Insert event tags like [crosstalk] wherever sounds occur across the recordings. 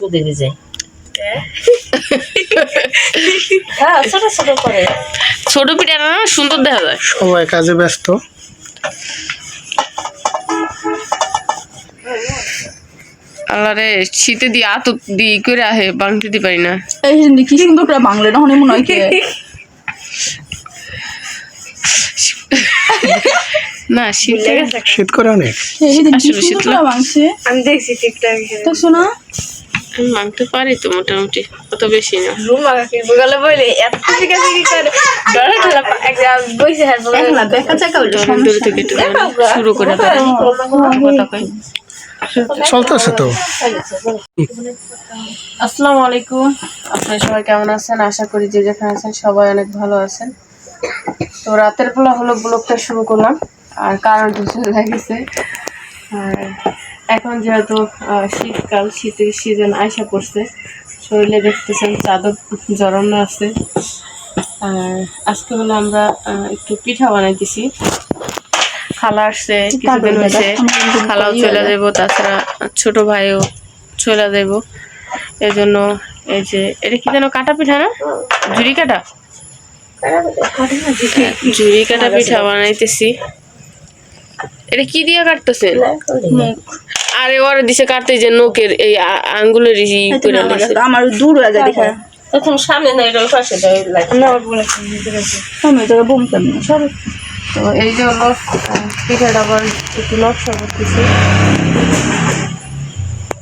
ভিজে হ্যাঁ ছোট ছোট করে ছোট পিঠাটা না সুন্দর দেখা যায়। সবাই কাজে ব্যস্ত। আল্লাহ রে শীতে দিয়ে আত দিয়ে করে আহে বাংতে পারি না। এই হিন্দি কি সুন্দর করে বাংলা না হনে মনে হয় কি? না শীতে শীত করে অনেক। শীতলা। করে বাংছে আমি দেখছি টিকটক দেখছ না আমি মাংতে পারি তো মোটামুটি অত বেশি না। রুমা কাকি বগলে বলে এত ঠিক আছে কি করে ডরে একটা হ্যাঁ বলে। দেখলা দেখা দূর দূর থেকে একটু শুরু করে দেয় চলতেছে তো। আসসালামু আলাইকুম। আপনারা সবাই কেমন আছেন? আশা করি যে যেখানে আছেন সবাই অনেক ভালো আছেন। তো রাতের বেলা হলো ব্লগটা শুরু করলাম আর কারেন্ট গেছে। আর এখন যেহেতু শীতকাল শীতের সিজন আইসা পড়ছে শরীরে দেখতেছেন চাদর জড়ানো আছে। আর আজকে হলো আমরা একটু পিঠা বানাইতেছি। খালা আসছে কিছুদিন হয়েছে খালাও চলে যাব তাছাড়া ছোট ভাইও চলে যাব এই জন্য এই যে এটা কি যেন কাটা পিঠা না? ঝুড়ি কাটা? ঝুড়ি কাটা পিঠা বানাইতেছি। এটা কি দিয়ে কাটতেছেন? আরে ওরা দিছে কাটতে যে নোকের এই আ- আঙ্গুলের ই করে। আমার দূর হয়ে যায় দেখা। তখন সামনে নাই রোল পাশে লাগে না বলে আমি তোকে বুম কেমন? সব তো এই যে হলো আহ, পিঠাটা আবার একটু নকশা করতেছি।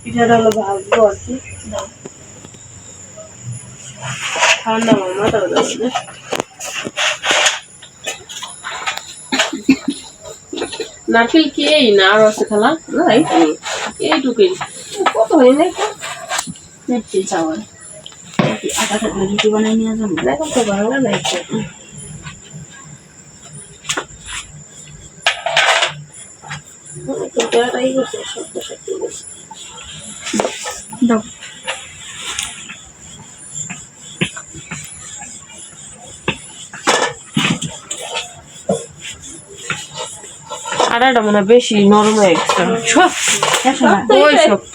পিঠাটা হলো ভাজবো আর কি ঠান্ডা মামা তাহলে নারকেল কি এই না আর আছে খালা। নাই এইটুকুই। কত হয় না নেটে চাওয়ার আটা থাকলে রুটি বানাই নিয়ে যাব? এখন তো ভালো না দাও। আটাটা মনে বেশি নরম হয়ে গেছে। ওই শক্ত।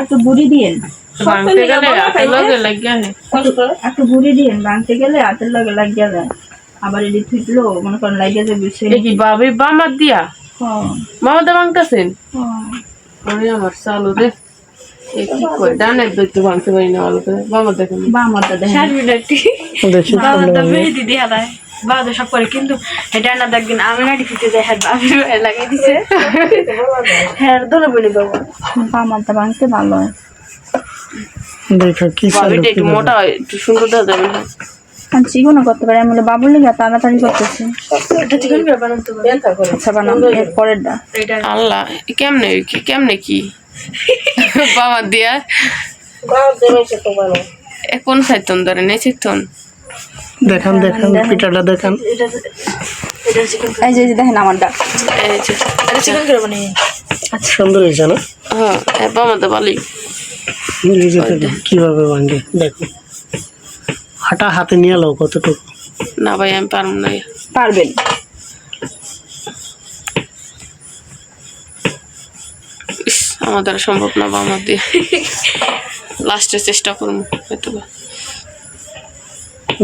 একটু বুড়ি দিয়েন। ভাঙতে গেলে হাতের লগে লাগিয়া একটু বুড়ি দিয়েন বানতে গেলে হাতের লগে লাগিয়ে যায় আবার এটি থুতলো মনে করেন লাগিয়ে কি বাবে বামার দিয়া? মামা দা ভাঙতেছেন আমি আমার চালু রে ভালো দেখেন। বা দেখেন। দিদি হালায় বাবা সব করে কিন্তু এটা না দেখবেন আমি না দিতে যাই হ্যাঁ আমি লাগিয়ে দিছে। হ্যাঁ দোলে বলে বাবা ভাঙতে ভালো হয়। দেখা কি একটু মোটা হয় একটু সুন্দর দেখা যাবে না? চিকনও করতে পারে আমি বাবুর লেগে তাড়াতাড়ি করতেছি। এটা চিকেন করে বানাতে হবে? ব্যথা করে। আচ্ছা বানাবো এর আল্লাহ কেমনে কেমনে কি? [laughs] বাবা দিয়া। কোন সাইতন ধরে নেই সাইতন? দেখান দেখান পিঠাটা দেখান। এটা এটা চিকেন এই যে দেখেন আমারটা। এই যে এটা চিকেন করে বানাই। সুন্দর হয়েছে না? হ্যাঁ থেকে কীভাবে ভাঙে দেখো। হাঁটা হাতে নিয়ে এলো কতটুকু। না ভাই আমি পারব না। পারবেন। ইস, আমার দ্বারা সম্ভব না বাবা দিয়ে। লাস্টে চেষ্টা করব হয়তো বা।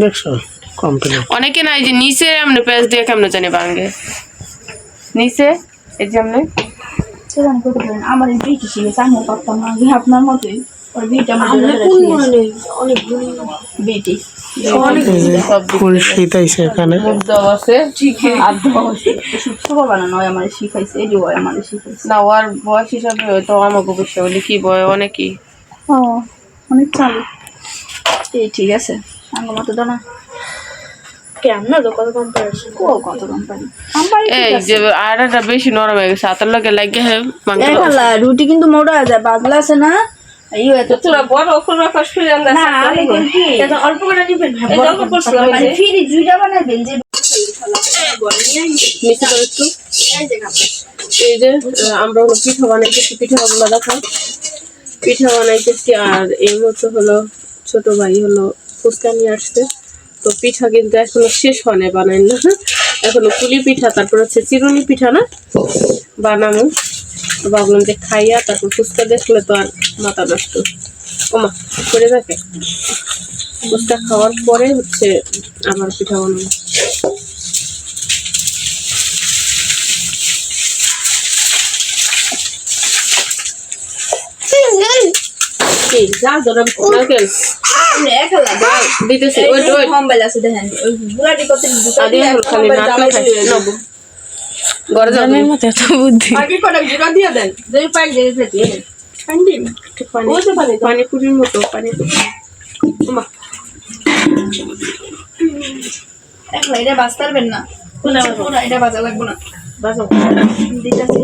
দেখছ? কমপ্লিট অনেকে নাই যে নিচে এমনি পেঁয়াজ দিয়ে কেমনে জানি ভাঙে? নিচে? এই যে করতে পারেন আমার এই বিটি শিখেছে আমি পারতাম না যে আপনার মতোই। ওর বিটি আমার অনেক বিটি সব দিক ফুল শীত এখানে। আছে। বানানো হয় আমার শিখাইছে এই যে হয় আমার শিখাইছে। না ওর বয়স হিসাবে হয়তো আমাকে কি বয় অনেকই। ও অনেক চালু। এই ঠিক আছে। আঙ্গ মতো বেশি নরম হয়ে গেছে হাতের লগে লাগে রুটি কিন্তু মোটা যায় বাদলা আছে না? এই অল্প করে করছ মানে ফিরি জুইটা বানাবেন যে মিশে দাও একটু। এই যে আহ, আমরা হলো পিঠা বানাইতেছি দেখো। পিঠা বানাইতেছি আর এই মতো হলো ছোট ভাই হলো ফুচকা নিয়ে আসছে। তো পিঠা কিন্তু এখনও শেষ হয় না বানাই না এখনও পুলি পিঠা, তারপর হচ্ছে চিরুনি পিঠা না? বানানো ভাবলাম যে খাইয়া তারপর ফুচকা দেখলে তো আর মাথা নষ্ট। ওমা, করে থাকে ফুচকা খাওয়ার পরে হচ্ছে আমার পিঠা বানাবো। কি যা ধরো নারকেল দিতেছি ওই ওই। মোবাইল আছে দেখেন। ওই বুড়াটি কত আদি খালি নারকেল খাই নাও। ঘরে যাও তুমি। মতো এত বুদ্ধি। আগে কটা গুড়া দিয়ে দেন দুই দিয়ে ঠান্ডি পানি পানি। পুরির মতো পানি ওমা। এখন এটা বাঁচতে পারবেন না। এটা বাজা লাগবে না। বাজাও দিতেছি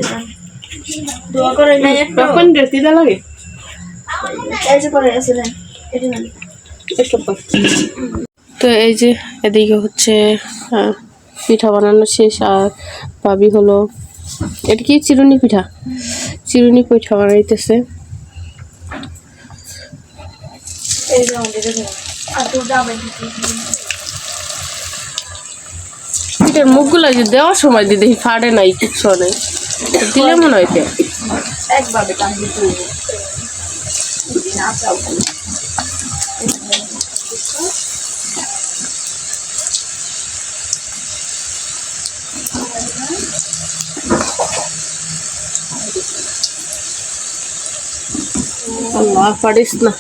দোয়া করে নাই তখন বেশি দা লাগে। এই যে করে আসলেন এটা না তো এই যে এদিকে হচ্ছে পিঠা বানানো শেষ আর ভাবি হলো এটা কি চিরুনি পিঠা? চিরুনি পিঠা বানাইতেছে। পিঠার মুখগুলো যে দেওয়ার সময় দিদি ফাটে নাই কিচ্ছু নেই। দিলে মনে হইতে একভাবে না চাও আল্লাহ পারিস না।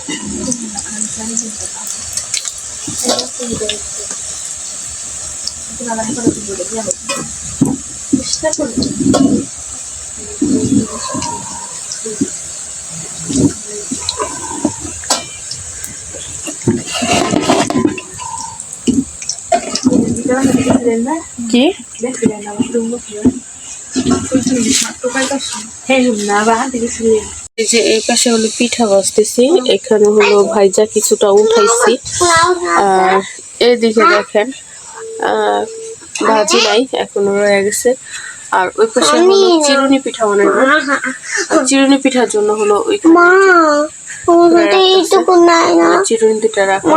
কি? যে এই পাশে হলো পিঠা বসতেছি এখানে হলো ভাইজা কিছুটা উঠাইছি। আর এদিকে দেখেন আহ, ভাজি নাই এখনও রয়ে গেছে। আর ওই পাশে হলো চিরুনি পিঠা বানাবো। চিরুনি পিঠার জন্য হলো ওই চিরুনি দুটা রাখা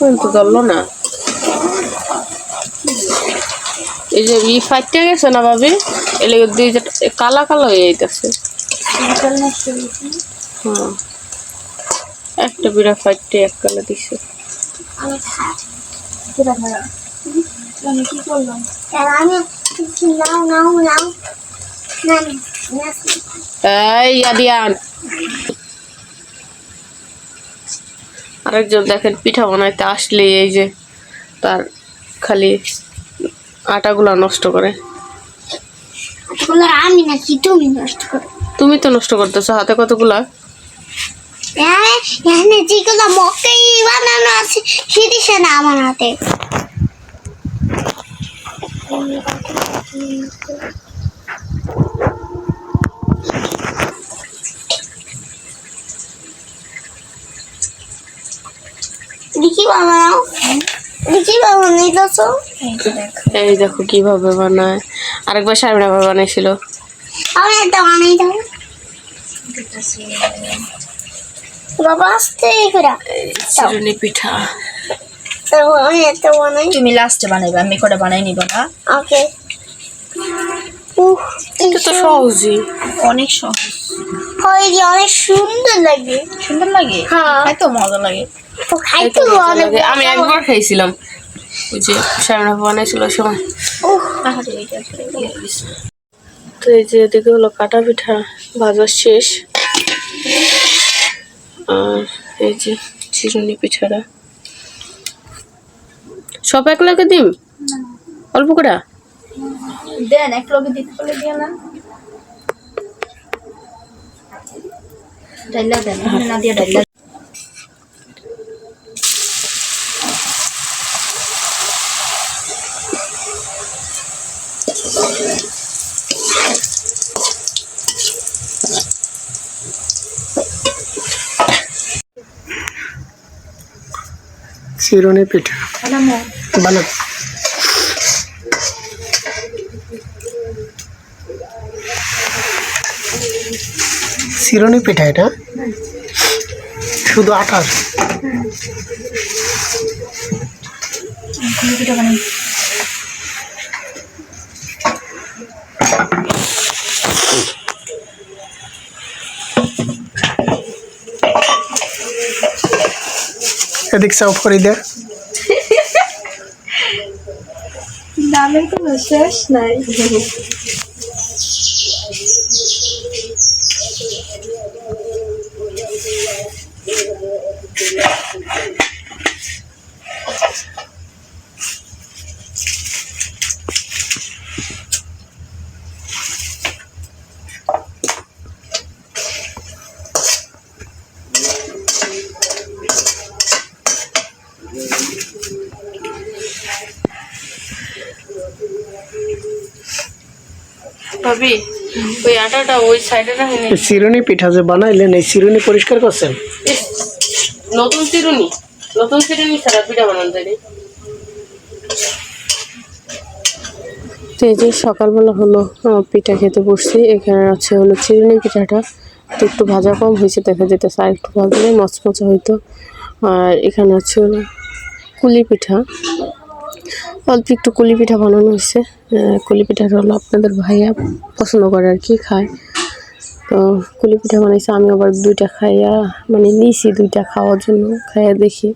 কিন্তু ধরলো না। এই যে ই ফাইটটা গেছে না ভাবি? এলে দুই কালা কালা হয়ে যাইতেছে। হ্যাঁ। একটা বিড়া ফাইটে এক কালা দিছে। আমি কি করলাম এই আদিয়ান আরেকজন দেখেন পিঠা বানাইতে আসলে এই যে তার খালি আটাগুলা নষ্ট করে। আমি নাকি তুমি নষ্ট করো? তুমি তো নষ্ট করতেছো হাতে কতগুলা? হ্যাঁ, এখানে যেগুলো মক্কাই বানানো আছে সেদিছে না আমার হাতে। দেখি বানাও? দেখি বানাও তো এই দেখো কীভাবে বানায়। আরেকবার সামনে আবার বানাইছিল। আমি একটা বানাই দাও। বাবা আসতে করে। চিরুনি পিঠা। আমি একটা বানাই। তুমি লাস্টে বানাইবে আমি কটা বানাই নিব না? ওকে এটা তো সহজই অনেক সহজ। হয় অনেক সুন্দর লাগে। সুন্দর লাগে? হ্যাঁ। এত মজা লাগে। তো খাইতে মজা লাগে। আমি একবার খাইছিলাম। ওই যে সামনে বানাইছিল সময়। তো এই যে এদিকে হলো কাটা পিঠা ভাজা শেষ। আর এই যে চিরুনি পিঠাটা। সব এক লাগে দিম অল্প করে দেন এক লগে দিতে বলে দিয়ে না ডাইলা দেন না দিয়ে ডাইলা চিরুনি পিঠা বানাবো চিরুনি পিঠা এটা? শুধু আটার? এদিক সাউফ করে দে। শেষ নাই ভাবি ওই ওই সাইডে রাখেন। এই চিরুনি পিঠা যে বানাইলেন এই চিরুনি পরিষ্কার করছেন? নতুন চিরুনি নতুন চিরুনি ছাড়া পিঠা বানানো যায় তো এই যে সকালবেলা হলো পিঠা খেতে বসছি। এখানে আছে হলো চিরুনি পিঠাটা। তো একটু ভাজা কম হয়েছে দেখা যেতেছে আর একটু ভাজলে মচমচা হইতো আর এখানে আছে হলো কুলি পিঠা। অল্প একটু কুলি পিঠা বানানো হয়েছে। কুলি পিঠাটা হলো আপনাদের ভাইয়া পছন্দ করে আর কি, খায়। তো কুলি পিঠা বানাইছে, আমি আবার দুইটা খাইয়া মানে নিয়েছি দুইটা খাওয়ার জন্য, খাইয়া দেখি।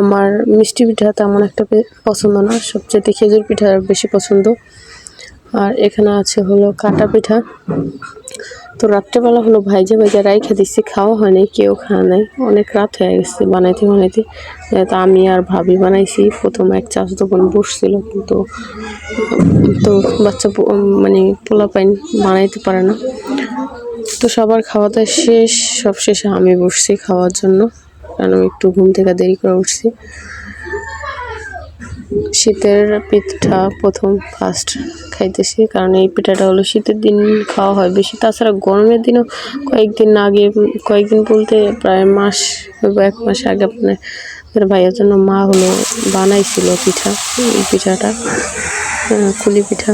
আমার মিষ্টি পিঠা তেমন একটা পছন্দ না সবচেয়ে খেজুর পিঠা বেশি পছন্দ। আর এখানে আছে হলো কাটা পিঠা। তো রাত্রেবেলা হলো ভাইজা ভাইজা রাইখে দিচ্ছি খাওয়া হয়নি, কেউ খাওয়া নাই। অনেক রাত হয়ে গেছে বানাইতে বানাইতে। তো আমি আর ভাবি বানাইছি, প্রথম এক চাষ বোন বসছিল, কিন্তু তো বাচ্চা মানে পোলা পাইন বানাইতে পারে না। তো সবার খাওয়া দাওয়া শেষ, সব শেষে আমি বসছি খাওয়ার জন্য। কারণ আমি একটু ঘুম থেকে দেরি করে উঠছি। শীতের পিঠা প্রথম ফার্স্ট খাইতেছি। কারণ এই পিঠাটা হলো শীতের দিন খাওয়া হয় বেশি। তাছাড়া গরমের দিনও কয়েকদিন আগে, কয়েকদিন বলতে প্রায় মাস এক মাস আগে আপনার ভাইয়ের জন্য মা হলো বানাইছিল পিঠা, এই পিঠাটা কুলি পিঠা।